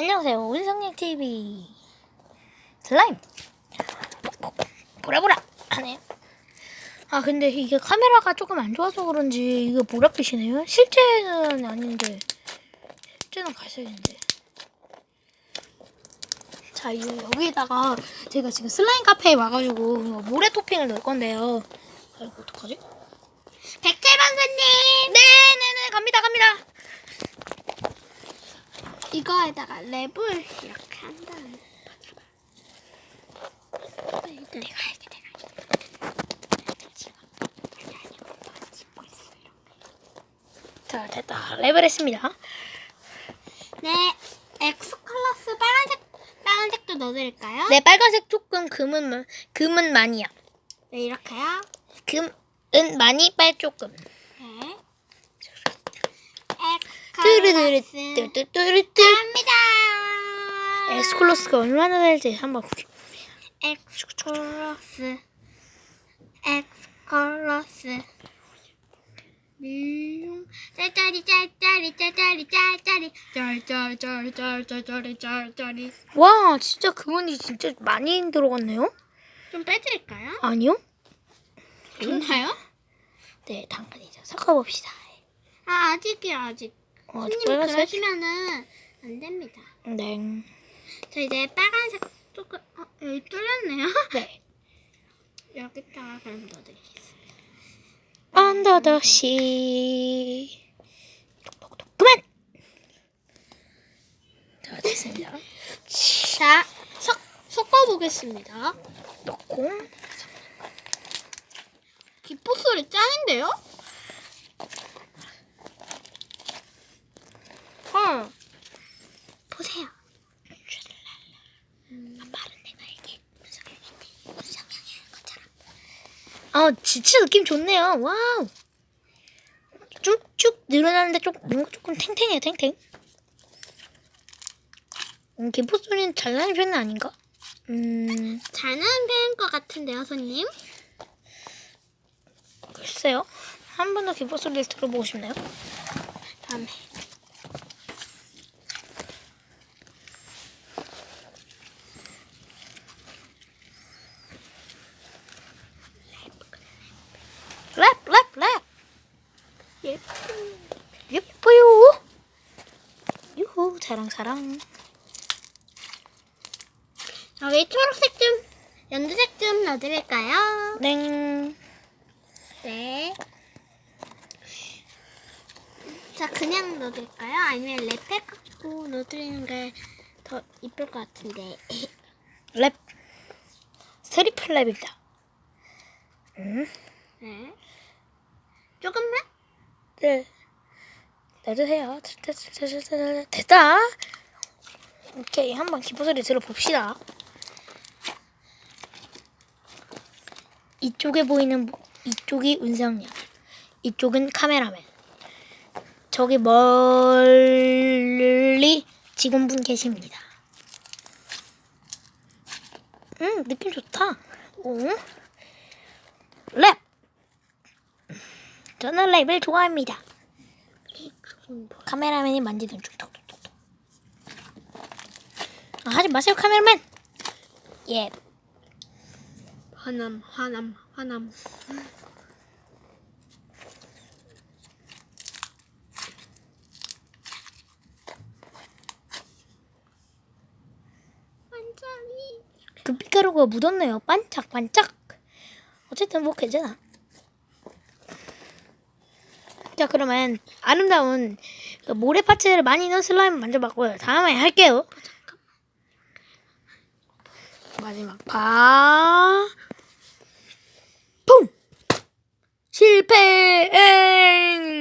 안녕하세요. 운성님 TV 슬라임 보라 보라 하네요. 아 근데 이게 카메라가 조금 안 좋아서 그런지 이거 보랏빛이네요. 실제는 아닌데 실제는 갈색인데. 자 이제 여기다가 제가 지금 슬라임 카페에 와가지고 이거 모래 토핑을 넣을 건데요. 아 이거 어떡하지? 백제반사님 네네네 갑니다 갑니다. 이거에다가 랩을 이렇게 한 다음에 내가 할게 내가 할게 자 됐다 랩을 했습니다. 네 엑스 컬러스 빨간색 빨간색도 넣어드릴까요? 네 빨간색 조금 금은 마- 금은 많이야. 네 이렇게요 금은 많이 빨 조금. 네 엑스 뚜루뚜루 컬러스 뚜루뚜루뚜. 갑니다 엑스콜러스가 얼마나 될지 한번 볼게요. 엑스 컬러스 엑스 컬러스 음, 짤짤이 짤짤이 짤짤이 짤짤이 짤짤짤짤짤짤이 짤짤이 와 진짜 금은이 진짜 많이 들어갔네요. 좀 빼드릴까요? 아니요? 좋나요? 네 당근이죠. 섞어봅시다. 아 아직이요 아직 어, 손님 빨간색? 그러시면은 안 됩니다 네. 저 이제 빨간색 조금 어, 여기 뚫렸네요 네. 여기다가 그럼 넣어드리겠습니다 언더 더 시. 톡톡톡 그만. 자 됐습니다. 자 섞, 섞어보겠습니다 넣고 기포 소리 짱인데요? 헐 보세요 말은 내가 이게 무성형이 하는 것처럼. 아 진짜 느낌 좋네요. 와우. 쭉쭉 늘어나는데 좀 뭔가 조금 탱탱해요 탱탱. 음, 기포 소리는 잘 나는 편은 아닌가? 음 잘 나는 편인 것 같은데요 손님? 글쎄요. 한 번 더 기포 소리를 들어보고 싶나요? 다음에 랩, 랩, 랩. 예쁜 예뻐요. 유후, 사랑, 사랑. 여기 초록색 좀 연두색 좀 넣어드릴까요? 땡. 네. 자, 그냥 넣어드릴까요? 아니면 랩팩 갖고 넣어드리는 게 더 이쁠 것 같은데. 랩. 스리플 랩입니다. 음, 네. 조금만? 네. 해요. 됐다. 오케이, 한번 기포 소리 들어봅시다. 이쪽에 보이는 모- 이쪽이 운성량, 이쪽은 카메라맨. 저기 멀리 직원분 계십니다. 음, 느낌 좋다. 오. 랩. 저는 랩을 좋아합니다. 카메라맨이 만지던 중 톡톡톡톡. 아, 하지 마세요, 카메라맨. 예. 화남, 화남, 화남. 완전히. 두피가루가 묻었네요. 반짝반짝. 어쨌든 뭐 괜찮아. 자 그러면 아름다운 그 모래 파츠를 많이 넣은 슬라임 만져봤고요. 다음에 할게요. 마지막 파. 퐁! 실패!